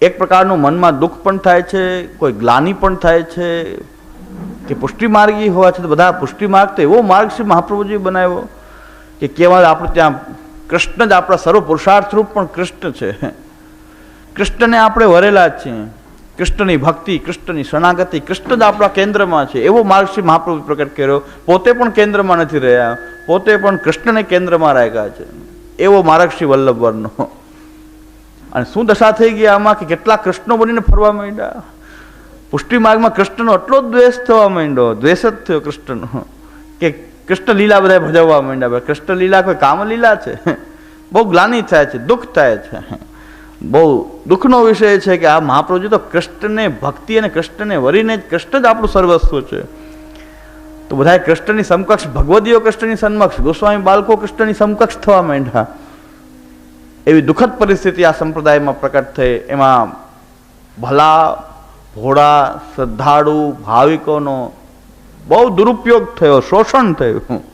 એક પ્રકારનું મનમાં દુઃખ પણ થાય છે, કોઈ ગ્લાની પણ થાય છે, કે પુષ્ટિ માર્ગી હોવા છતાં બધા પુષ્ટિ માર્ગ તો એવો માર્ગ શ્રી મહાપ્રભુજી બનાવ્યો કે કેવળ આપણે ત્યાં કૃષ્ણ જ આપણા સર્વ પુરુષાર્થ રૂપ પણ કૃષ્ણ છે. કૃષ્ણને આપણે વરેલા જ છીએ. કૃષ્ણની ભક્તિ, કૃષ્ણની શરણાગતિ, કૃષ્ણ જ આપણા કેન્દ્રમાં છે. એવો માર્ગ શ્રી મહાપ્રભુ પ્રકટ કર્યો. પોતે પણ કેન્દ્રમાં નથી રહ્યા. પોતે પણ કૃષ્ણને કેન્દ્રમાં રાખ્યા છે. એવો માર્ગ શ્રી વલ્લભવરનો. અને શું દશા થઈ ગઈ આમાં કે કેટલા કૃષ્ણો બનીને ફરવા માંડ્યા? પુષ્ટિ માર્ગમાં કૃષ્ણનો એટલો દ્વેષ થવા માંડ્યો, દ્વેષ જ થયો કૃષ્ણનો. કે કૃષ્ણ લીલા બધા ભજવવા માંડ્યા કૃષ્ણ લીલા કોઈ કામ લીલા છે? બહુ ગ્લાની થાય છે, દુઃખ થાય છે. બહુ દુઃખનો વિષય છે કે આ મહાપ્રભુજી તો કૃષ્ણને ભક્તિ અને કૃષ્ણને વરીને જ કૃષ્ણ જ આપણું સર્વસ્વ છે. તો બધા કૃષ્ણની સમકક્ષ, ભગવદીઓ કૃષ્ણની સમકક્ષ, ગોસ્વામી બાળકો કૃષ્ણની સમકક્ષ થવા માંડ્યા. એવી દુઃખદ પરિસ્થિતિ આ સંપ્રદાયમાં પ્રકટ થઈ. એમાં ભલા, ભોળા, શ્રદ્ધાળુ, ભાવિકોનો બહુ દુરુપયોગ થયો, શોષણ થયું.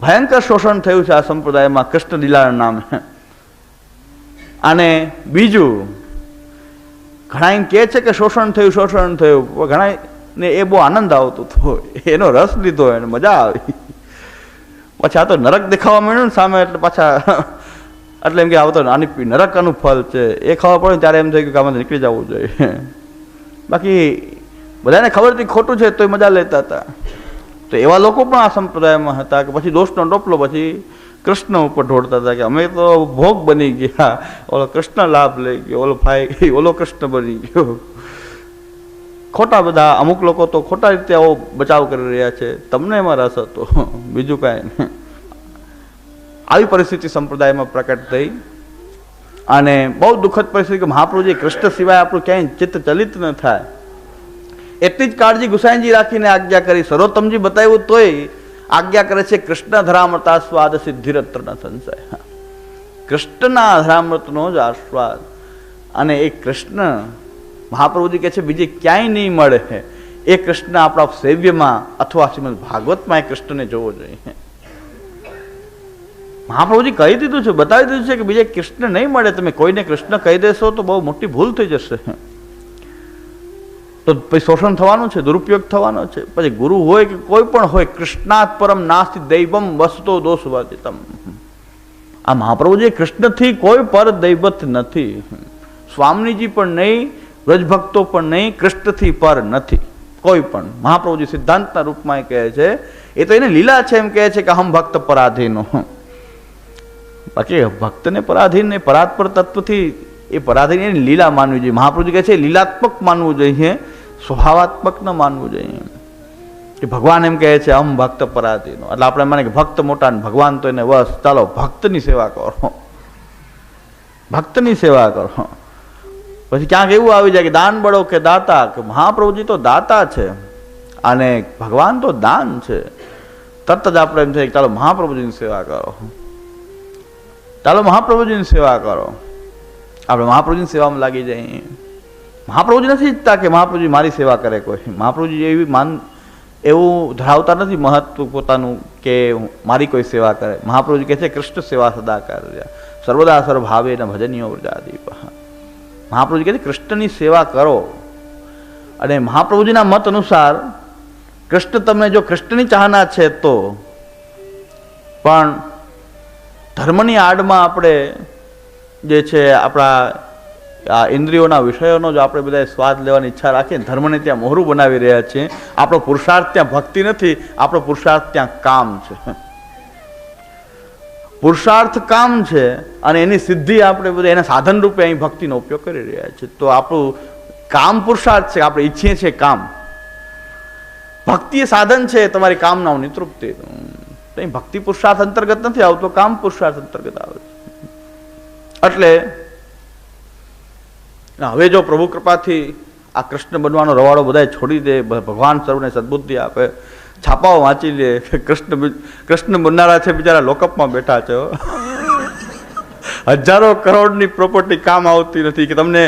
ભયંકર શોષણ થયું છે આ સંપ્રદાયમાં કૃષ્ણ લીલાના નામે. અને બીજું ઘણા કહે છે કે શોષણ થયું શોષણ થયું ઘણા ને એ બહુ આનંદ આવતો હતો એનો રસ લીધો એને મજા આવી. પછી આ તો નરક દેખાવા મળ્યું ને સામે એટલે પાછા એટલે એમ કે આવતો આની નરકનું ફળ છે. એ ખાવા પડે ત્યારે એમ થયું કે આમાંથી નીકળી જવું જોઈએ. બાકી બધાને ખબર હતી ખોટું છે તોય મજા લેતા હતા. તો એવા લોકો પણ આ સંપ્રદાયમાં હતા કે પછી દોષનો ટોપલો પછી કૃષ્ણ ઉપર ઢોળતા હતા કે અમે તો ભોગ બની ગયા. ઓલો કૃષ્ણ લાભ લઈ ગયો, ઓલો ભાઈ, ઓલો કૃષ્ણ બની ગયો. ખોટા બધા, અમુક લોકો તો ખોટા રીતે આવો બચાવ કરી રહ્યા છે. તમને એમાં રસ હતો. બીજું કાંઈ નહીં. આવી પરિસ્થિતિ સંપ્રદાયમાં પ્રકટ થઈ. અને બહુ દુઃખદ પરિસ્થિતિ કે મહાપ્રભુજી, કૃષ્ણ સિવાય આપણું ક્યાંય ચિત્ત ચલિત ન થાય. એટલી જ કાળજી ગુસાઈનજી રાખીને આજ્ઞા કરી સર્વોત્તમજી બતાવ્યું તોય આજ્ઞા કરે છે, કૃષ્ણ ધરામૃતા સ્વાદ સિદ્ધિરત્ર ન સંશય કૃષ્ણના ધરામૃતનો જ આસ્વાદ. અને એ કૃષ્ણ, મહાપ્રભુજી કહે છે, બીજે ક્યાંય નહીં મળે. એ કૃષ્ણ આપણા સેવ્યમાં અથવા શ્રીમદ ભાગવતમાં એ કૃષ્ણને જોવો જોઈએ. મહાપ્રભુજી કહી દીધું છે, બતાવી દીધું છે કે બીજે કૃષ્ણ નહીં મળે, તમે કોઈને કૃષ્ણ કહી દેશો તો બહુ મોટી ભૂલ થઈ જશે. તો પછી શોષણ થવાનું છે, દુરુપયોગ થવાનો છે. પછી ગુરુ હોય કે કોઈ પણ હોય, કૃષ્ણાત પરમ નાસ્તિ દૈવમ વસતો દોષ વર્જિતમ આ મહાપ્રભુજી કૃષ્ણથી કોઈ પર દૈવત નથી. સ્વામીજી પણ નહીં, વ્રજભક્તો પણ નહીં, કૃષ્ણથી પર નથી. કોઈ પણ. મહાપ્રભુજી સિદ્ધાંતના રૂપમાં એ કહે છે, એ તો એને લીલા છે એમ કહે છે કે હમ ભક્ત પરાધીનો. બાકી ભક્તને પરાધીન ને પરાત્પર તત્વથી એ પરાધીન એની લીલા માનવી જોઈએ. મહાપ્રભુજી કહે છે, લીલાત્મક માનવું જોઈએ સ્વભાવાત્મક ન માનવું જોઈએ. કે ભગવાન એમ કહે છે, અમ ભક્ત પરાધીનો. એટલે આપણે માને કે ભક્ત મોટા ને ભગવાન તો એને વસ. ચાલો, ભક્તની સેવા કરો. ભક્તની સેવા કરો. પછી ક્યાંક એવું આવી જાય કે દાન બળો કે દાતા, કે મહાપ્રભુજી તો દાતા છે, અને ભગવાન તો દાન છે. તરત જ આપણે એમ થાય કે ચાલો, મહાપ્રભુજીની સેવા કરો. ચાલો મહાપ્રભુજીની સેવા કરો. આપણે મહાપ્રભુજીની સેવામાં લાગી જઈએ. મહાપ્રભુજી નથી ઈચ્છતા કે મહાપ્રભુજી મારી સેવા કરે કોઈ. મહાપ્રભુજી એવી માન, એવું ધરાવતા નથી મહત્વ પોતાનું કે મારી કોઈ સેવા કરે. મહાપ્રભુજી કહે છે, કૃષ્ણ સેવા સદા કર્યા સર્વદા સર્વભાવે ને ભજનીય ઉર્જાદીપ મહાપ્રભુજી કહે છે, કૃષ્ણની સેવા કરો. અને મહાપ્રભુજીના મત અનુસાર કૃષ્ણ તમને જો કૃષ્ણની ચાહના છે તો પણ ધર્મની આડમાં આપણે જે છે આપણા આ ઇન્દ્રિયોના વિષયોનો જો આપણે બધા સ્વાદ લેવાની ઈચ્છા રાખીએ. ધર્મને ત્યાં મોહરું બનાવી રહ્યા છીએ. આપણો પુરુષાર્થ ત્યાં ભક્તિ નથી, આપણો પુરુષાર્થ ત્યાં કામ છે. પુરુષાર્થ કામ છે અને એની સિદ્ધિ આપણે બધા એના સાધન રૂપે અહીં ભક્તિનો ઉપયોગ કરી રહ્યા છીએ. તો આપણું કામ પુરુષાર્થ છે, આપણે ઈચ્છીએ છીએ કામ. ભક્તિ એ સાધન છે, તમારી કામનાઓની તૃપ્તિ તો એ ભક્તિ પુરુષાર્થ અંતર્ગત નથી આવતો, કામ પુરુષાર્થ અંતર્ગત આવે છે. એટલે હવે જો પ્રભુ કૃપાથી આ કૃષ્ણ બનવાનો રવાડો બધાય છોડી દે ભગવાન સર્વને સદબુદ્ધિ આપે, છાપાઓ વાંચી લે, કૃષ્ણ કૃષ્ણ બનનારા છે બિચારા લોકઅપમાં બેઠા છે હજારો કરોડની પ્રોપર્ટી કામ આવતી નથી કે તમને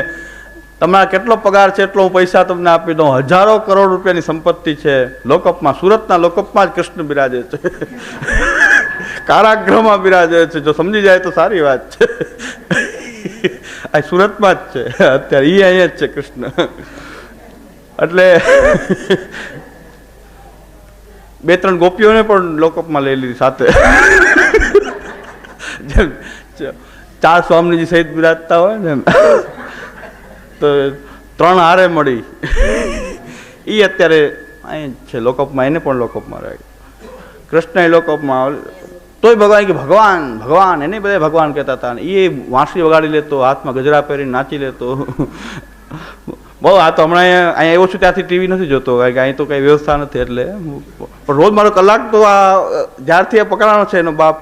તમારા કેટલો પગાર છે? એટલો હું પૈસા તમને આપી દઉં. હજારો કરોડ રૂપિયાની સંપત્તિ છે. લોકઅપમાં, સુરતના લોકઅપમાં જ કૃષ્ણ બિરાજે છે. કારાગ્રહમાં બિરાજે છે. જો સમજી જાય તો સારી વાત છે. આ સુરતમાં જ છે. અત્યારે એ અહીંયા જ છે કૃષ્ણ. એટલે બે ત્રણ ગોપીઓને પણ લોકઅપમાં લઈ લીધી સાથે. ચાર સ્વામીજી સહિત બિરાજતા હોય ને. તો ત્રણ હારે મળી. એ અત્યારે અહીં છે લોકઅપમાં એને પણ લોકઅપમાં રહે કૃષ્ણ એ લોકઅપમાં તોય ભગવાન કે ભગવાન ભગવાન, એને બધા ભગવાન કહેતા હતા. એ વાંસળી વગાડી લેતો, હાથમાં ગજરા પહેરીને નાચી લેતો. બહુ, આ તો હમણાં અહીંયા આવ્યો છું, ત્યાંથી ટીવી નથી જોતો, કારણ કે અહીં તો કંઈ વ્યવસ્થા નથી એટલે. પણ રોજ મારો કલાક તો આ જ્યારથી એ પકડાનો છે એનો બાપ.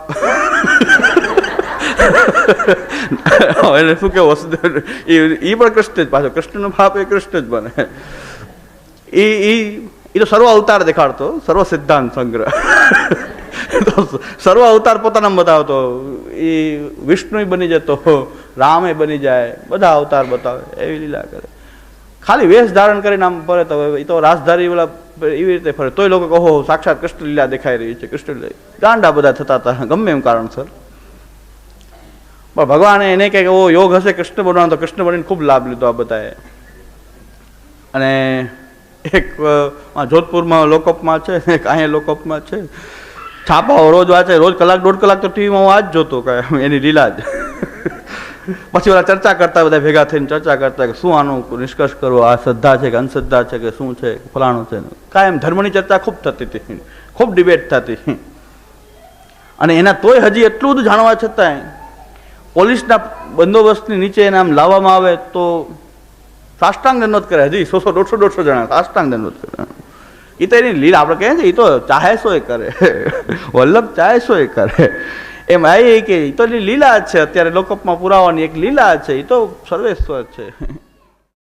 એને શું કે વસુદેવ એ પણ કૃષ્ણ જ પાછો કૃષ્ણનો બાપ એ કૃષ્ણ જ બને એ એ એ તો સર્વ અવતાર દેખાડતો સર્વ સિદ્ધાંત સંગ્રહ સર્વ અવતાર પોતાના બતાવતો એ વિષ્ણુ બની જતો રામે બની જાય બધા અવતાર બતાવે એવી લીલા કરે ખાલી વેશ ધારણ કરીને આમ ફરે તો એ તો રાજધારી ઓલા એવી રીતે ફરે તોય લોકો કહો સાક્ષાત કૃષ્ણ લીલા દેખાઈ રહી છે કૃષ્ણ ગાંડા બધા થતા હતા ગમે એમ કારણસર પણ ભગવાને એને કહે કે, ઓ, યોગ હશે, કૃષ્ણ બનવાનો તો કૃષ્ણ બનીને ખૂબ લાભ લીધો આ બધાએ. અને એક જોધપુરમાં લોકઅપમાં છે અહીંયા લોકઅપમાં છે. છાપાઓ રોજ વાંચે, રોજ કલાક, દોઢ કલાક તો ટીવીમાં હું આ જ જોતો કે એની લીલા જ. પછી ઓલા ચર્ચા કરતા બધા ભેગા થઈને ચર્ચા કરતા કે શું આનું નિષ્કર્ષ કરવો? આ શ્રદ્ધા છે કે અંધશ્રદ્ધા છે કે શું છે? ફલાણું છે? કાયમ ધર્મની ચર્ચા ખૂબ થતી હતી. ખૂબ ડિબેટ થતી અને એના તોય હજી એટલું બધું જાણવા છતાંય પોલીસના બંદોબસ્તની નીચે એને આમ લાવવામાં આવે તો સાષ્ટાંગ દંડવત કરે. હજી સો સો દોઢસો દોઢસો જણા સાષ્ટાંગ દંડવત કરે. એ તો એની લીલા, આપણે કહીએ છીએ એ તો ચાહે સો એ કરે. વલ્લભ ચાહે એ કરે. એમ આ એ કે એ તો લીલા જ છે, અત્યારે લોકઅપમાં પુરાવાની એક લીલા છે એ તો સર્વેશ્વર છે.